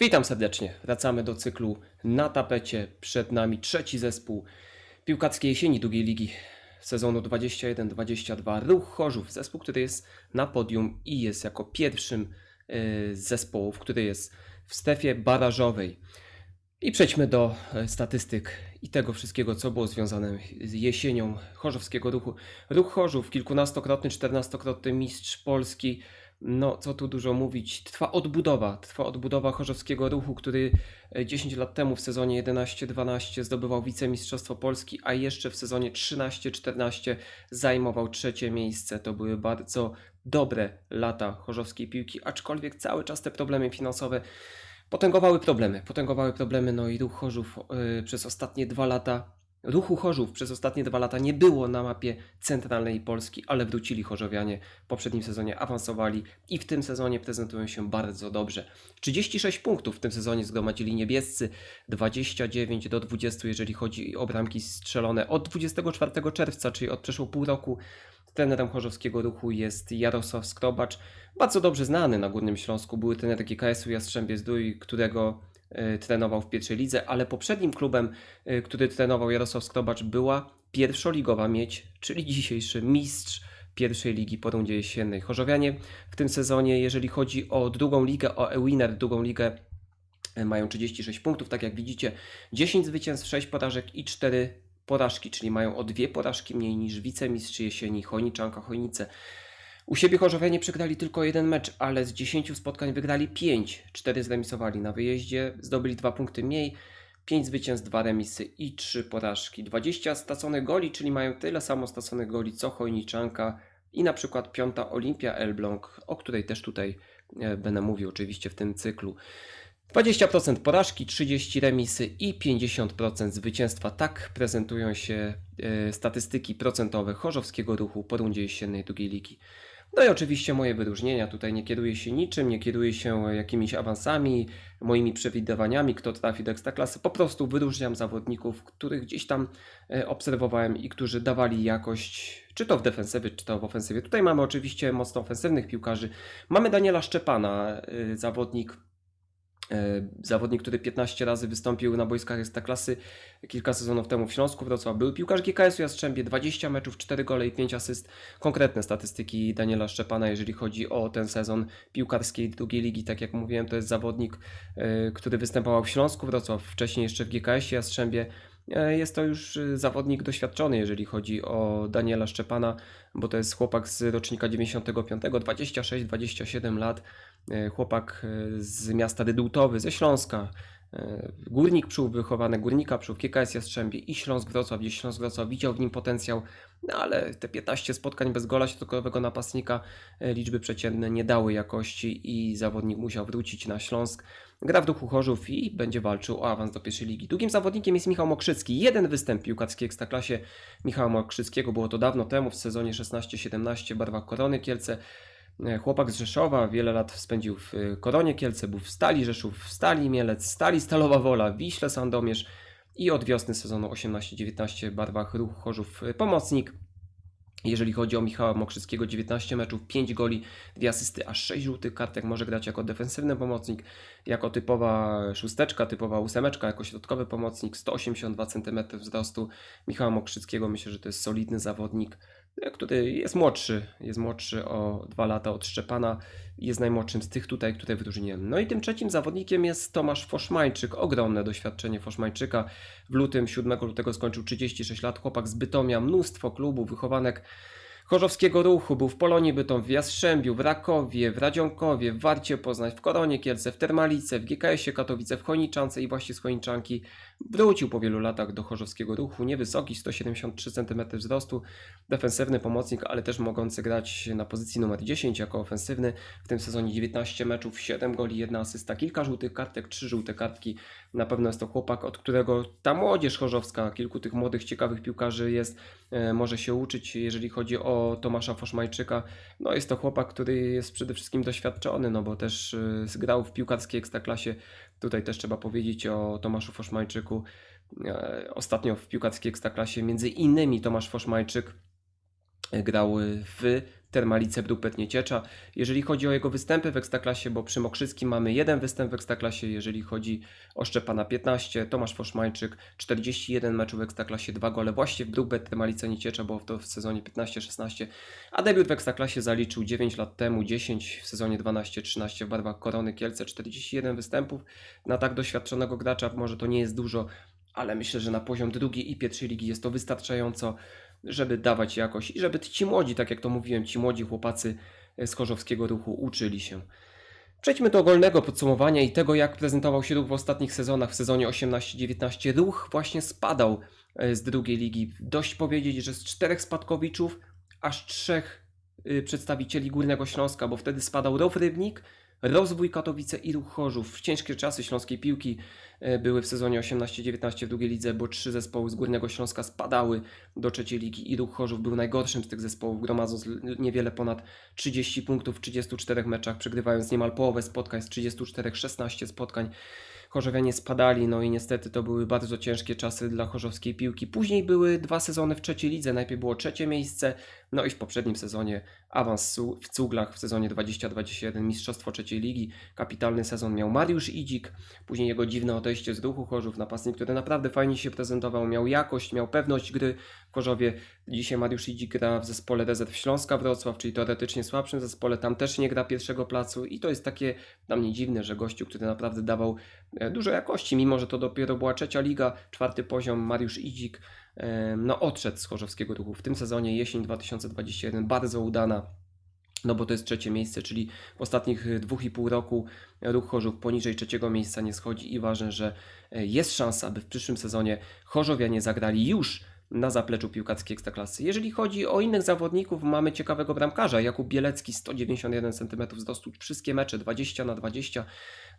Witam serdecznie. Wracamy do cyklu na tapecie. Przed nami trzeci zespół piłkarskiej jesieni drugiej ligi sezonu 21-22. Ruch Chorzów, zespół, który jest na podium i jest jako pierwszym y, z zespołów, który jest w strefie barażowej. I przejdźmy do e, statystyk i tego wszystkiego, co było związane z jesienią chorzowskiego ruchu. Ruch Chorzów, kilkunastokrotny, czternastokrotny mistrz Polski. No, co tu dużo mówić, trwa odbudowa, trwa odbudowa chorzowskiego ruchu, który e, 10 lat temu w sezonie 11-12 zdobywał wicemistrzostwo Polski, a jeszcze w sezonie 13-14 zajmował trzecie miejsce. To były bardzo dobre lata chorzowskiej piłki, aczkolwiek cały czas te problemy finansowe potęgowały problemy. Potęgowały problemy, no i ruch Chorzów y, przez ostatnie dwa lata. Ruchu Chorzów przez ostatnie dwa lata nie było na mapie centralnej Polski, ale wrócili Chorzowianie. W poprzednim sezonie awansowali i w tym sezonie prezentują się bardzo dobrze. 36 punktów w tym sezonie zgromadzili niebiescy, 29 do 20, jeżeli chodzi o bramki strzelone. Od 24 czerwca, czyli od przeszło pół roku, trenerem chorzowskiego ruchu jest Jarosław Skrobacz, bardzo dobrze znany na Górnym Śląsku. Były trener GKS-u Jastrzębie Zdrój, którego trenował w pierwszej lidze, ale poprzednim klubem, e, który trenował Jarosław Skrobacz była pierwszoligowa Miedź, czyli dzisiejszy mistrz pierwszej ligi po rundzie jesiennej. Chorzowianie w tym sezonie, jeżeli chodzi o drugą ligę, o E-Winner, drugą ligę, e, mają 36 punktów, tak jak widzicie, 10 zwycięstw, 6 porażek i 4 porażki, czyli mają o dwie porażki mniej niż wicemistrz jesieni Chojniczanka Chojnice. U siebie Chorzowianie przegrali tylko jeden mecz, ale z 10 spotkań wygrali 5. 4 zremisowali na wyjeździe, zdobyli 2 punkty mniej, 5 zwycięstw, 2 remisy i 3 porażki. 20 straconych goli, czyli mają tyle samo straconych goli co Chojniczanka i na przykład piąta Olimpia Elbląg, o której też tutaj e, będę mówił oczywiście w tym cyklu. 20% porażki, 30 remisy i 50% zwycięstwa. Tak prezentują się e, statystyki procentowe chorzowskiego ruchu po rundzie jesiennej drugiej ligi. No i oczywiście moje wyróżnienia. Tutaj nie kieruję się niczym, nie kieruję się jakimiś awansami, moimi przewidywaniami, kto trafi do ekstraklasy. Po prostu wyróżniam zawodników, których gdzieś tam e, obserwowałem i którzy dawali jakość, czy to w defensywie, czy to w ofensywie. Tutaj mamy oczywiście mocno ofensywnych piłkarzy. Mamy Daniela Szczepana, e, zawodnik Zawodnik, który 15 razy wystąpił na boiskach Ekstraklasy kilka sezonów temu w Śląsku Wrocław. Był piłkarz GKS-u Jastrzębie, 20 meczów, 4 gole i 5 asyst. Konkretne statystyki Daniela Szczepana, jeżeli chodzi o ten sezon piłkarskiej drugiej ligi. Tak jak mówiłem, to jest zawodnik, e, który występował w Śląsku Wrocław, wcześniej jeszcze w GKS-ie Jastrzębie. E, Jest to już e, zawodnik doświadczony, jeżeli chodzi o Daniela Szczepana, bo to jest chłopak z rocznika 95, 26-27 lat. E, Chłopak e, z miasta Rydultowy, ze Śląska. E, Górnik Przół, wychowany Górnika Przół, KKS Jastrzębie i Śląsk Wrocław, gdzieś Śląsk Wrocław widział w nim potencjał, no ale te 15 spotkań bez gola środkowego napastnika, e, liczby przeciętne nie dały jakości i zawodnik musiał wrócić na Śląsk. Gra w duchu Chorzów i będzie walczył o awans do pierwszej ligi. Drugim zawodnikiem jest Michał Mokrzycki. Jeden występ w piłkarskiej ekstraklasie Michała Mokrzyckiego było to dawno temu, w sezonie 16-17 w barwach Korony Kielce. E, Chłopak z Rzeszowa, wiele lat spędził w e, Koronie Kielce, był w Stali Rzeszów, w Stali Mielec, Stali Stalowa Wola, Wiśle Sandomierz i od wiosny sezonu 18-19 w barwach Ruch Chorzów e, pomocnik. Jeżeli chodzi o Michała Mokrzyckiego, 19 meczów, 5 goli, 2 asysty, aż 6 żółtych kartek. Może grać jako defensywny pomocnik, jako typowa szósteczka, typowa ósemeczka, jako środkowy pomocnik, 182 cm wzrostu. Michała Mokrzyckiego myślę, że to jest solidny zawodnik, który jest młodszy, jest młodszy o 2 lata od Szczepana, jest najmłodszym z tych tutaj, które wyróżniłem. No i tym trzecim zawodnikiem jest Tomasz Foszmańczyk, ogromne doświadczenie Foszmańczyka. W lutym, 7 lutego skończył 36 lat, chłopak z Bytomia, mnóstwo klubów, wychowanek Chorzowskiego Ruchu, był w Polonii Bytom, w Jastrzębiu, w Rakowie, w Radzionkowie, w Warcie Poznań, w Koronie Kielce, w Termalice, w GKS-ie Katowice, w Chojniczance i właśnie z Chojniczanki wrócił po wielu latach do Chorzowskiego Ruchu. Niewysoki, 173 cm wzrostu, defensywny pomocnik, ale też mogący grać na pozycji numer 10 jako ofensywny. W tym sezonie 19 meczów, 7 goli, 1 asysta, kilka żółtych kartek, 3 żółte kartki. Na pewno jest to chłopak, od którego ta młodzież chorzowska, kilku tych młodych, ciekawych piłkarzy jest, e, może się uczyć, jeżeli chodzi o Tomasza Foszmajczyka. No jest to chłopak, który jest przede wszystkim doświadczony, no bo też e, grał w piłkarskiej ekstraklasie. Tutaj też trzeba powiedzieć o Tomaszu Foszmajczyku. E, Ostatnio w piłkarskiej ekstraklasie między innymi Tomasz Foszmajczyk grał w Termalice Brupet Nieciecza. Jeżeli chodzi o jego występy w Ekstraklasie, bo przy Mokrzyskim mamy jeden występ w Ekstraklasie, jeżeli chodzi o Szczepana 15, Tomasz Foszmańczyk 41 meczów w Ekstraklasie, dwa gole właśnie w Brupet Termalice Nieciecza, bo to w sezonie 15-16, a debiut w Ekstraklasie zaliczył 9 lat temu, 10 w sezonie 12-13 w barwach Korony Kielce, 41 występów na tak doświadczonego gracza, może to nie jest dużo, ale myślę, że na poziom drugiej i pierwszej ligi jest to wystarczająco, żeby dawać jakość i żeby ci młodzi, tak jak to mówiłem, ci młodzi chłopacy z chorzowskiego ruchu uczyli się. Przejdźmy do ogólnego podsumowania i tego, jak prezentował się ruch w ostatnich sezonach. W sezonie 18-19 ruch właśnie spadał e, z drugiej ligi. Dość powiedzieć, że z czterech spadkowiczów aż trzech y, przedstawicieli Górnego Śląska, bo wtedy spadał Row Rybnik, Rozwój Katowice i Ruch Chorzów. Ciężkie czasy śląskiej piłki e, były w sezonie 18-19 w drugiej lidze, bo trzy zespoły z Górnego Śląska spadały do trzeciej ligi i Ruch Chorzów był najgorszym z tych zespołów, gromadząc niewiele ponad 30 punktów w 34 meczach, przegrywając niemal połowę spotkań z 34, 16 spotkań. Chorzowianie spadali, no i niestety to były bardzo ciężkie czasy dla chorzowskiej piłki. Później były dwa sezony w trzeciej lidze. Najpierw było trzecie miejsce, no i w poprzednim sezonie awans w Cuglach w sezonie 20-21, mistrzostwo trzeciej ligi. Kapitalny sezon miał Mariusz Idzik, później jego dziwne odejście z ruchu Chorzów, napastnik, który naprawdę fajnie się prezentował, miał jakość, miał pewność gry w Chorzowie. Dzisiaj Mariusz Idzik gra w zespole rezerw Śląska Wrocław, czyli teoretycznie słabszym zespole, tam też nie gra pierwszego placu i to jest takie dla mnie dziwne, że gościu, który naprawdę dawał e, dużo jakości, mimo że to dopiero była trzecia liga, czwarty poziom, Mariusz Idzik, no odszedł z chorzowskiego ruchu. W tym sezonie, jesień 2021, bardzo udana, no bo to jest trzecie miejsce, czyli w ostatnich y, dwóch i pół roku ruch Chorzów poniżej trzeciego miejsca nie schodzi i ważne, że e, jest szansa, by w przyszłym sezonie Chorzowianie zagrali już na zapleczu piłkarskiej Ekstraklasy. Jeżeli chodzi o innych zawodników, mamy ciekawego bramkarza. Jakub Bielecki, 191 cm wzrostu, wszystkie mecze 20 na 20,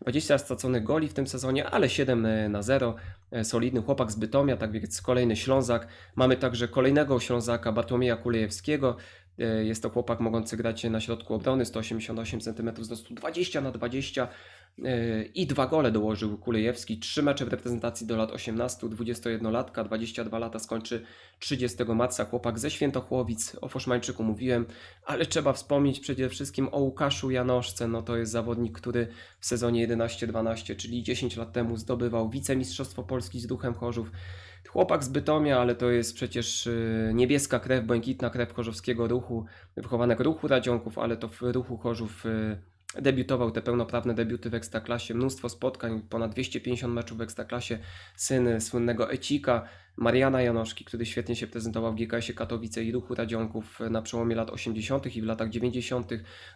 20 straconych goli w tym sezonie, ale 7 na 0. E, Solidny chłopak z Bytomia, tak więc kolejny Ślązak. Mamy także kolejnego Ślązaka, Bartłomieja Kulejewskiego. E, Jest to chłopak mogący grać na środku obrony, 188 cm wzrostu, 20 na 20 e, i dwa gole dołożył Kulejewski. Trzy mecze w reprezentacji do lat 18, 21-latka, 22 lata skończy 30 marca. Chłopak ze Świętochłowic, o Foszmańczyku mówiłem, ale trzeba wspomnieć przede wszystkim o Łukaszu Janoszce. No to jest zawodnik, który w sezonie 11-12, czyli 10 lat temu zdobywał wicemistrzostwo Polski z Duchem Chorzów. Chłopak z Bytomia, ale to jest przecież y, niebieska krew, błękitna krew chorzowskiego ruchu, wychowanek ruchu Radzionków, ale to w ruchu Chorzów y, debiutował te pełnoprawne debiuty w Ekstraklasie, mnóstwo spotkań, ponad 250 meczów w Ekstraklasie, syn słynnego Ecika, Mariana Janoszki, który świetnie się prezentował w GKS-ie Katowice i ruchu Radzionków na przełomie lat 80. i w latach 90.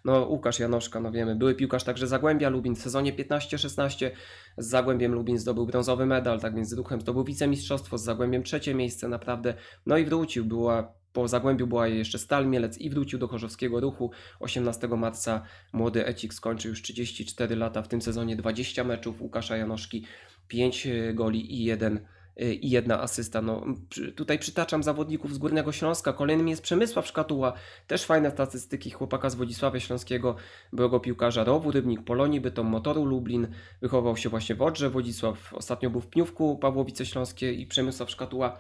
No Łukasz Janoszka, no wiemy, były piłkarz także Zagłębia Lubin w sezonie 15-16 z Zagłębiem Lubin zdobył brązowy medal, tak więc z ruchem zdobył wicemistrzostwo, z Zagłębiem trzecie miejsce naprawdę, no i wrócił, była po Zagłębiu była jeszcze Stal Mielec i wrócił do chorzowskiego ruchu. 18 marca młody Ecik skończył już 34 lata, w tym sezonie 20 meczów Łukasza Janoszki, 5 goli i jeden i jedna asysta. No, tutaj przytaczam zawodników z Górnego Śląska. Kolejnym jest Przemysław Szkatuła. Też fajne statystyki chłopaka z Wodzisławia Śląskiego, byłego piłkarza Rowu, Rybnik Polonii, Bytom Motoru Lublin. Wychował się właśnie w Odrze Wodzisław. Ostatnio był w Pniówku Pawłowice Śląskie i Przemysław Szkatuła e,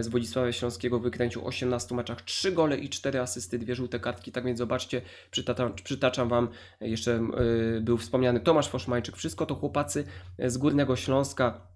z Wodzisławia Śląskiego wykręcił 18 meczach 3 gole i 4 asysty, dwie żółte kartki. Tak więc zobaczcie, przytaczam, przytaczam Wam, e, jeszcze e, był wspomniany Tomasz Foszmańczyk. Wszystko to chłopacy e, z Górnego Śląska.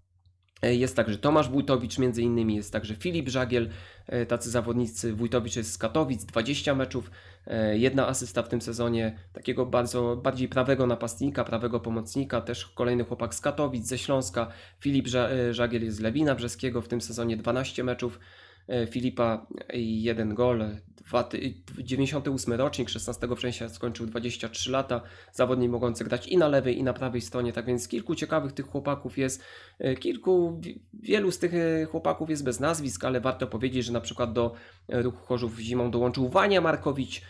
E, Jest także Tomasz Wójtowicz, między innymi jest także Filip Żagiel, e, tacy zawodnicy. Wójtowicz jest z Katowic, 20 meczów, e, jedna asysta w tym sezonie, takiego bardzo bardziej prawego napastnika, prawego pomocnika, też kolejny chłopak z Katowic, ze Śląska. Filip Ża- Żagiel jest z Lewina Brzeskiego, w tym sezonie 12 meczów. E, Filipa i jeden gol, dwa ty- 98 rocznik, 16 września skończył 23 lata, zawodnik mogący grać i na lewej i na prawej stronie, tak więc kilku ciekawych tych chłopaków jest, E, Kilku, wi- wielu z tych e, chłopaków jest bez nazwisk, ale warto powiedzieć, że na przykład do e, ruchu Chorzów zimą dołączył Wania Markowicz, e,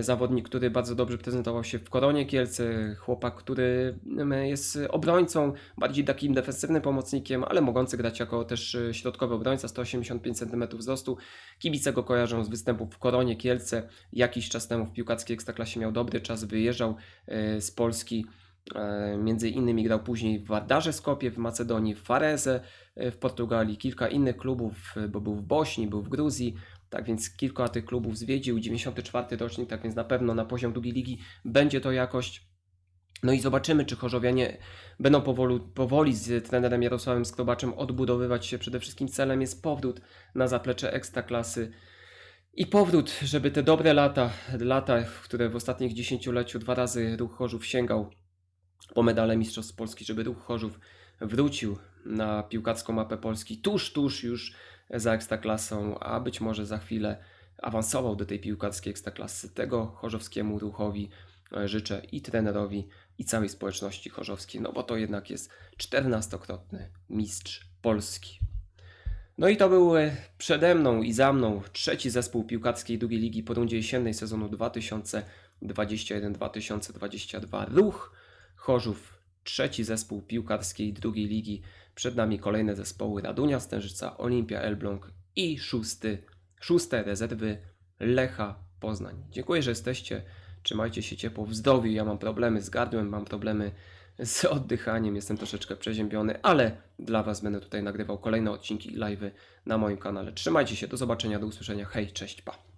zawodnik, który bardzo dobrze prezentował się w Koronie Kielce, chłopak, który jest obrońcą, bardziej takim defensywnym pomocnikiem, ale mogący grać jako też e, środkowy obrońca, 185 cm wzrostu. Kibice go kojarzą z występów w Koronie Kielce. Jakiś czas temu w piłkarskiej ekstraklasie miał dobry czas, wyjeżdżał e, z Polski. E, Między innymi grał później w Wardarze Skopie, w Macedonii, w Fareze e, w Portugalii, kilka innych klubów, e, bo był w Bośni, był w Gruzji. Tak więc kilka tych klubów zwiedził, 94 rocznik, tak więc na pewno na poziom drugiej ligi będzie to jakość. No i zobaczymy, czy Chorzowianie będą powolu, powoli z trenerem Jarosławem Skrobaczem odbudowywać się. Przede wszystkim celem jest powrót na zaplecze Ekstraklasy i powrót, żeby te dobre lata, lata, które w ostatnich dziesięcioleciu dwa razy Ruch Chorzów sięgał po medale Mistrzostw Polski, żeby Ruch Chorzów wrócił na piłkarską mapę Polski tuż, tuż już za Ekstraklasą, a być może za chwilę awansował do tej piłkarskiej Ekstraklasy. Tego chorzowskiemu ruchowi e, życzę i trenerowi, i całej społeczności chorzowskiej, no bo to jednak jest 14-krotny mistrz Polski. No i to był e, przede mną i za mną trzeci zespół piłkarskiej drugiej ligi po rundzie jesiennej sezonu 2021-2022 Ruch Chorzów, trzeci zespół piłkarskiej drugiej ligi. Przed nami kolejne zespoły Radunia Stężyca, Olimpia Elbląg i szósty, szóste rezerwy Lecha Poznań. Dziękuję, że jesteście. Trzymajcie się ciepło w zdrowiu. Ja mam problemy z gardłem, mam problemy z oddychaniem, jestem troszeczkę przeziębiony, ale dla Was będę tutaj nagrywał kolejne odcinki i live'y na moim kanale. Trzymajcie się, do zobaczenia, do usłyszenia. Hej, cześć, pa.